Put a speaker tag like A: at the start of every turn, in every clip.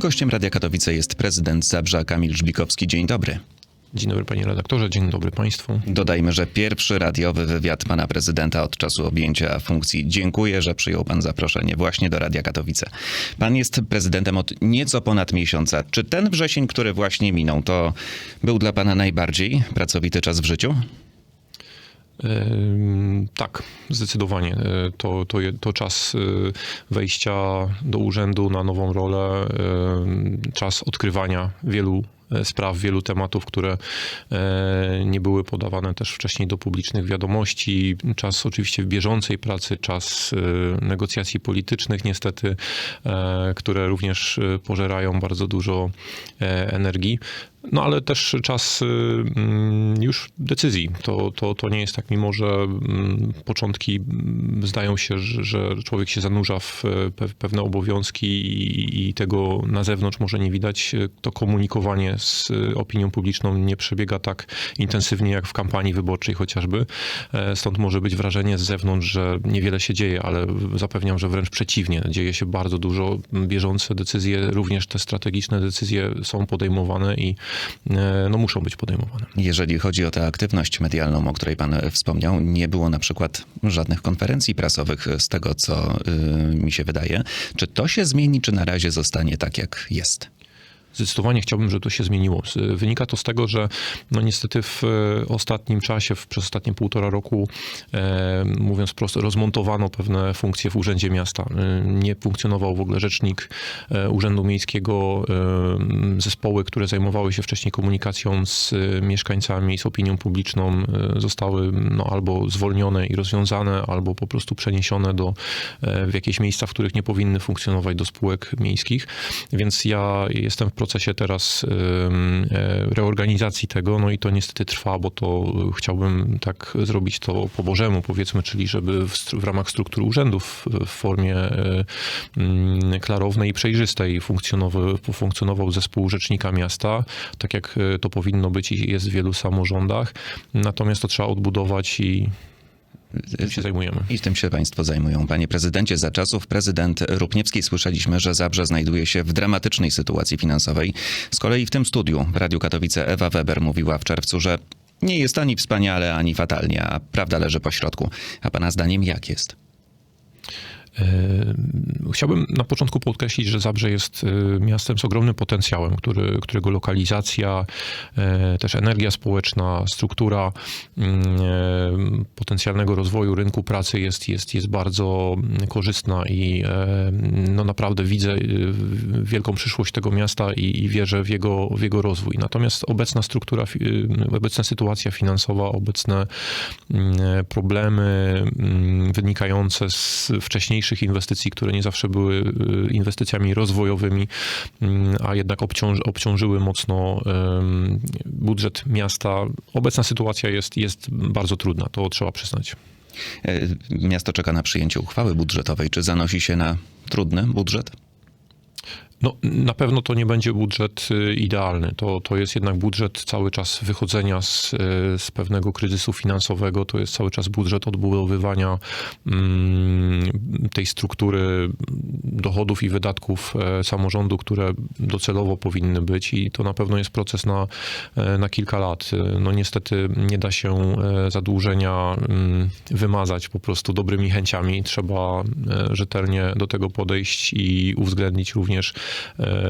A: Gościem Radia Katowice jest prezydent Zabrza Kamil Żbikowski. Dzień dobry.
B: Dzień dobry panie redaktorze, dzień dobry państwu.
A: Dodajmy, że pierwszy radiowy wywiad pana prezydenta od czasu objęcia funkcji. Dziękuję, że przyjął pan zaproszenie właśnie do Radia Katowice. Pan jest prezydentem od nieco ponad miesiąca. Czy ten wrzesień, który właśnie minął, to był dla pana najbardziej pracowity czas w życiu?
B: Tak, zdecydowanie. Y, To, to, to czas y, wejścia do urzędu na nową rolę, czas odkrywania wielu e, spraw, wielu tematów, które e, nie były podawane też wcześniej do publicznych wiadomości, czas oczywiście bieżącej pracy, czas e, negocjacji politycznych niestety, e, które również e, pożerają bardzo dużo e, energii. No ale też czas y, mm, już decyzji. To, to, to nie jest tak, mimo że mm, początki mm, zdają się, że, człowiek się zanurza w e, pe- pewne obowiązki i, tego na zewnątrz może nie widać, to komunikowanie z e, opinią publiczną nie przebiega tak intensywnie jak w kampanii wyborczej chociażby. E, Stąd może być wrażenie z zewnątrz, że niewiele się dzieje, ale zapewniam, że wręcz przeciwnie. Dzieje się bardzo dużo. Bieżące decyzje, również te strategiczne decyzje są podejmowane i no, muszą być podejmowane.
A: Jeżeli chodzi o tę aktywność medialną, o której pan e, wspomniał, nie było na przykład żadnych konferencji prasowych z tego, co y, mi się wydaje. Czy to się zmieni, czy na razie zostanie tak, jak jest?
B: Zdecydowanie chciałbym, żeby to się zmieniło. Wynika to z tego, że no niestety w e, ostatnim czasie, w, przez ostatnie półtora roku, e, mówiąc prosto, rozmontowano pewne funkcje w Urzędzie Miasta. E, nie funkcjonował w ogóle rzecznik e, Urzędu Miejskiego, e, zespoły, które zajmowały się wcześniej komunikacją z e, mieszkańcami, z opinią publiczną, e, zostały no, albo zwolnione i rozwiązane, albo po prostu przeniesione do, e, w jakieś miejsca, w których nie powinny funkcjonować do spółek miejskich. Więc ja jestem w procesie teraz e, reorganizacji tego, no i to niestety trwa, bo to e, chciałbym tak zrobić to po Bożemu, powiedzmy, czyli żeby w, w ramach struktury urzędów w formie e, mm, klarownej i przejrzystej funkcjonował, funkcjonował zespół rzecznika miasta, tak jak e, to powinno być i jest w wielu samorządach. Natomiast to trzeba odbudować i tym się zajmujemy.
A: I tym się państwo zajmują. Panie prezydencie, za czasów prezydent Rupniewskiej słyszeliśmy, że Zabrze znajduje się w dramatycznej sytuacji finansowej. Z kolei w tym studiu w Radiu Katowice Ewa Weber mówiła w czerwcu, że nie jest ani wspaniale, ani fatalnie, a prawda leży po środku. A pana zdaniem jak jest?
B: E, Chciałbym na początku podkreślić, że Zabrze jest e, miastem z ogromnym potencjałem, który, którego lokalizacja, e, też energia społeczna, struktura mm, potencjalnego rozwoju rynku pracy jest, jest, jest bardzo korzystna i no naprawdę widzę wielką przyszłość tego miasta i, i wierzę w jego, w jego rozwój. Natomiast obecna struktura, obecna sytuacja finansowa, obecne mm, problemy mm, wynikające z wcześniejszych inwestycji, które nie zawsze były y, inwestycjami rozwojowymi, mm, a jednak obciąż, obciążyły mocno budżet miasta. Obecna sytuacja jest, jest bardzo trudna, to trzeba przyznać.
A: E, Miasto czeka na przyjęcie uchwały budżetowej. Czy zanosi się na trudny budżet?
B: No, na pewno to nie będzie budżet y, idealny. To, to jest jednak budżet cały czas wychodzenia z, y, z pewnego kryzysu finansowego. To jest cały czas budżet odbudowywania mm, tej struktury dochodów i wydatków e, samorządu, które docelowo powinny być i to na pewno jest proces na, e, na kilka lat. E, No niestety nie da się zadłużenia mm, wymazać po prostu dobrymi chęciami. Trzeba rzetelnie do tego podejść i uwzględnić również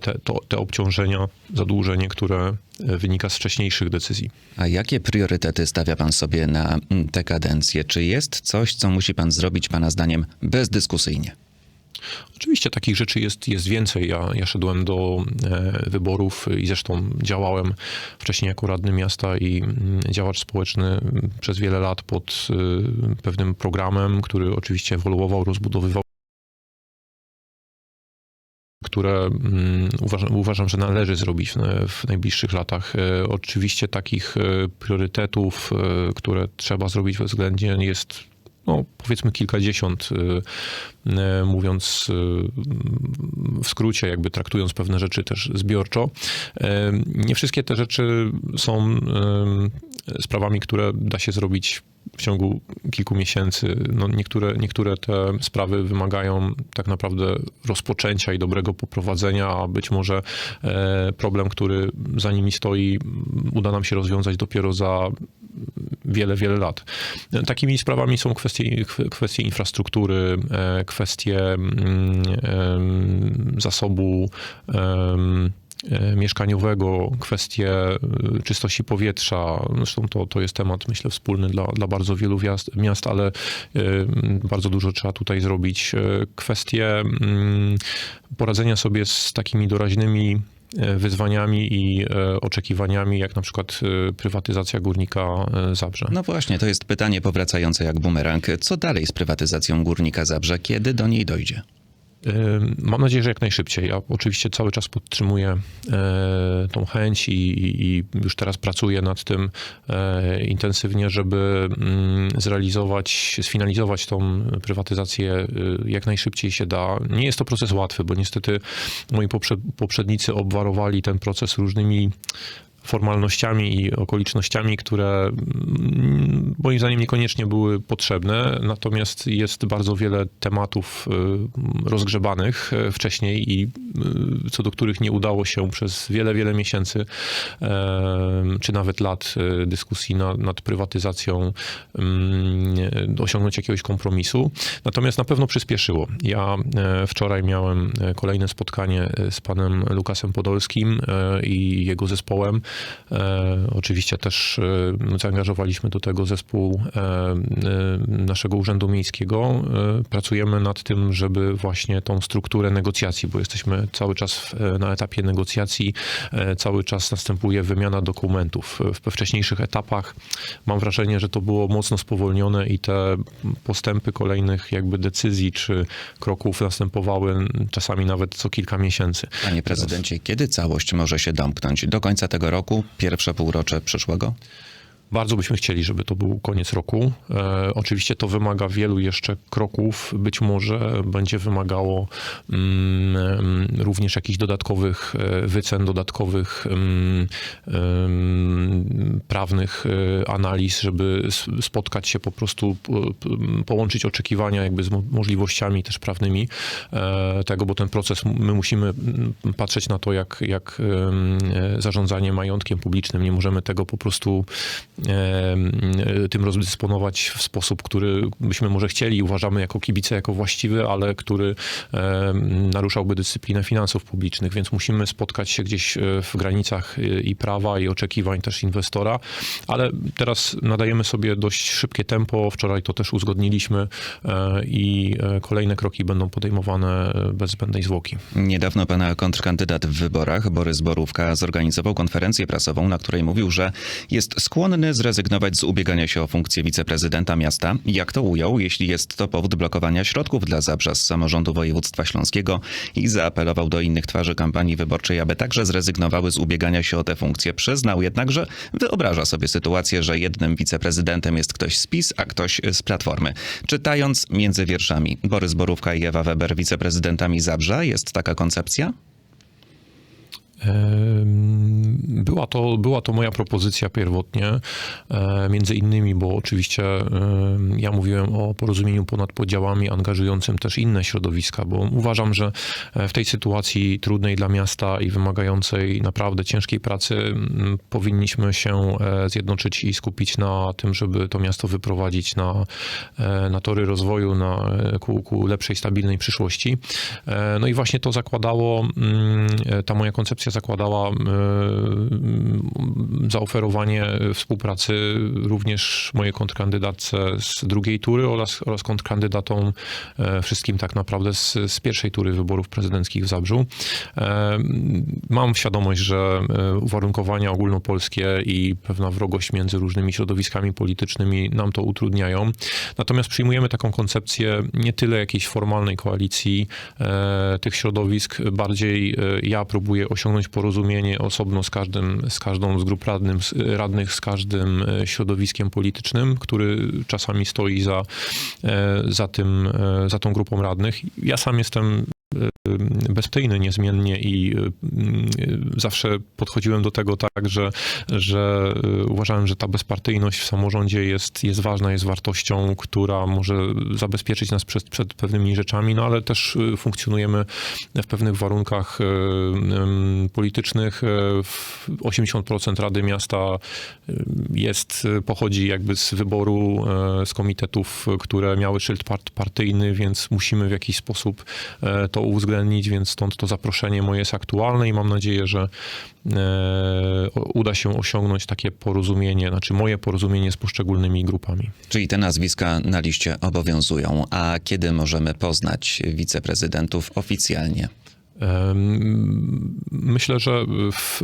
B: te, to, te obciążenia, zadłużenie, które e, wynika z wcześniejszych decyzji.
A: A jakie priorytety stawia pan sobie na mm, tę kadencję? Czy jest coś, co musi pan zrobić, pana zdaniem, bezdyskusyjnie?
B: Oczywiście takich rzeczy jest, jest więcej. Ja, ja szedłem do e, wyborów i zresztą działałem wcześniej jako radny miasta i mm, działacz społeczny przez wiele lat pod e, pewnym programem, który oczywiście ewoluował, rozbudowywał które mm, uważam, uważam, że należy zrobić w, najbliższych latach. E, Oczywiście takich e, priorytetów, e, które trzeba zrobić bezwzględnie jest no, powiedzmy kilkadziesiąt, y, y, mówiąc y, w skrócie, jakby traktując pewne rzeczy też zbiorczo. Nie wszystkie te rzeczy są sprawami, które da się zrobić w ciągu kilku miesięcy. No niektóre, niektóre te sprawy wymagają tak naprawdę rozpoczęcia i dobrego poprowadzenia, a być może e, problem, który za nimi stoi, uda nam się rozwiązać dopiero za wiele, wiele lat. Takimi sprawami są kwestie, kw- kwestie infrastruktury, e, kwestie mm, zasobu e, mieszkaniowego, kwestie e, czystości powietrza. Zresztą to, to jest temat, myślę, wspólny dla, dla bardzo wielu miast, miast ale bardzo dużo trzeba tutaj zrobić. Kwestie mm, poradzenia sobie z takimi doraźnymi wyzwaniami i e, oczekiwaniami, jak na przykład e, prywatyzacja górnika e, Zabrze.
A: No właśnie, to jest pytanie powracające jak bumerang. Co dalej z prywatyzacją górnika Zabrze? Kiedy do niej dojdzie?
B: Mam nadzieję, że jak najszybciej. Ja oczywiście cały czas podtrzymuję e, tą chęć i, i, już teraz pracuję nad tym e, intensywnie, żeby mm, zrealizować, sfinalizować tą prywatyzację e, jak najszybciej się da. Nie jest to proces łatwy, bo niestety moi poprze- poprzednicy obwarowali ten proces różnymi formalnościami i okolicznościami, które mm, moim zdaniem niekoniecznie były potrzebne. Natomiast jest bardzo wiele tematów y, rozgrzebanych e, wcześniej i y, co do których nie udało się przez wiele, wiele miesięcy e, czy nawet lat dyskusji nad, nad prywatyzacją mm, osiągnąć jakiegoś kompromisu. Natomiast na pewno przyspieszyło. Ja e, wczoraj miałem e, kolejne spotkanie z panem Lukasem Podolskim i jego zespołem. E, Oczywiście też e, zaangażowaliśmy do tego zespół e, naszego Urzędu Miejskiego. Pracujemy nad tym, żeby właśnie tą strukturę negocjacji, bo jesteśmy cały czas na etapie negocjacji, cały czas następuje wymiana dokumentów. We wcześniejszych etapach mam wrażenie, że to było mocno spowolnione i te postępy kolejnych jakby decyzji czy kroków następowały czasami nawet co kilka miesięcy.
A: Panie prezydencie, kiedy całość może się domknąć? Do końca tego roku? Pierwsze półrocze przyszłego?
B: Bardzo byśmy chcieli, żeby to był koniec roku. E, oczywiście to wymaga wielu jeszcze kroków. Być może będzie wymagało mm, em, również jakichś dodatkowych e, wycen, dodatkowych em, em, prawnych e, analiz, żeby spotkać się po prostu, połączyć oczekiwania jakby z mo- możliwościami też prawnymi e, tego, bo ten proces my musimy mm, patrzeć na to, jak, jak e, zarządzanie majątkiem publicznym. Nie możemy tego po prostu tym rozdysponować w sposób, który byśmy może chcieli uważamy jako kibice jako właściwy, ale który naruszałby dyscyplinę finansów publicznych, więc musimy spotkać się gdzieś e, w granicach e, i prawa i oczekiwań też inwestora, ale teraz nadajemy sobie dość szybkie tempo, wczoraj to też uzgodniliśmy e, i kolejne kroki będą podejmowane bez zbędnej zwłoki.
A: Niedawno pana kontrkandydat w wyborach, Borys Borówka, zorganizował konferencję prasową, na której mówił, że jest skłonny zrezygnować z ubiegania się o funkcję wiceprezydenta miasta. Jak to ujął, jeśli jest to powód blokowania środków dla Zabrza z samorządu województwa śląskiego i zaapelował do innych twarzy kampanii wyborczej, aby także zrezygnowały z ubiegania się o tę funkcję. Przyznał jednak, że wyobraża sobie sytuację, że jednym wiceprezydentem jest ktoś z PiS, a ktoś z Platformy. Czytając między wierszami Borys Borówka i Ewa Weber wiceprezydentami Zabrza, jest taka koncepcja?
B: Była to, była to moja propozycja pierwotnie, e, między innymi, bo oczywiście ja mówiłem o porozumieniu ponad podziałami, angażującym też inne środowiska, bo uważam, że e, w tej sytuacji trudnej dla miasta i wymagającej naprawdę ciężkiej pracy powinniśmy się e, zjednoczyć i skupić na tym, żeby to miasto wyprowadzić na, na tory rozwoju, na, ku, ku lepszej, stabilnej przyszłości. No i właśnie to zakładało, mm, ta moja koncepcja zakładała mm, zaoferowanie współpracy również mojej kontrkandydatce z drugiej tury oraz, oraz kontrkandydatom e, wszystkim tak naprawdę z, z pierwszej tury wyborów prezydenckich w Zabrzu. E, Mam świadomość, że e, uwarunkowania ogólnopolskie i pewna wrogość między różnymi środowiskami politycznymi nam to utrudniają. Natomiast przyjmujemy taką koncepcję nie tyle jakiejś formalnej koalicji e, tych środowisk, bardziej e, ja próbuję osiągnąć porozumienie osobno z każdym, z każdą z grup radnym, radnych, z każdym e, środowiskiem politycznym, który czasami stoi za, e, za tym, e, za tą grupą radnych. Ja sam jestem y, bezpartyjny niezmiennie i y, y, zawsze podchodziłem do tego tak, że, że y, uważałem, że ta bezpartyjność w samorządzie jest, jest ważna, jest wartością, która może zabezpieczyć nas przed, przed pewnymi rzeczami, no ale też y, funkcjonujemy w pewnych warunkach y, politycznych. Y, w- 80% Rady Miasta y, jest, y, pochodzi jakby z wyboru y, z komitetów, y, które miały szyld part, partyjny, więc musimy w jakiś sposób e, to uwzględnić, więc stąd to zaproszenie moje jest aktualne i mam nadzieję, że e, uda się osiągnąć takie porozumienie, znaczy moje porozumienie z poszczególnymi grupami.
A: Czyli te nazwiska na liście obowiązują. A kiedy możemy poznać wiceprezydentów oficjalnie?
B: Myślę, że w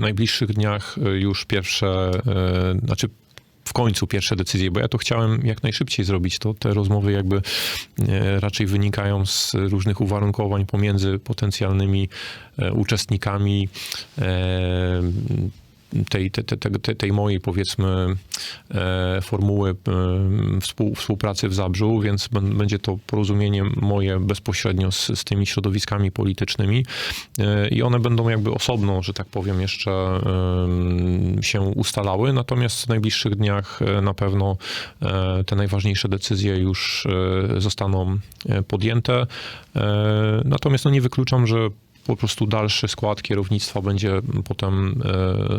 B: najbliższych dniach już pierwsze, y, znaczy w końcu pierwsze decyzje, bo ja to chciałem jak najszybciej zrobić. To te rozmowy jakby e, raczej wynikają z różnych uwarunkowań pomiędzy potencjalnymi e, uczestnikami e, tej, te, te, te, tej mojej powiedzmy e, formuły e, współ, współpracy w Zabrzu, więc będzie to porozumienie moje bezpośrednio z, z tymi środowiskami politycznymi e, i one będą jakby osobno, że tak powiem, jeszcze się ustalały, natomiast w najbliższych dniach na pewno te najważniejsze decyzje już zostaną podjęte. Natomiast no nie wykluczam, że po prostu dalszy skład kierownictwa będzie potem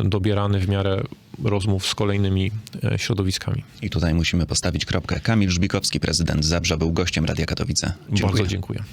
B: e, dobierany w miarę rozmów z kolejnymi e, środowiskami.
A: I tutaj musimy postawić kropkę. Kamil Żbikowski, prezydent Zabrza, był gościem Radia Katowice. Dziękuję.
B: Bardzo dziękuję.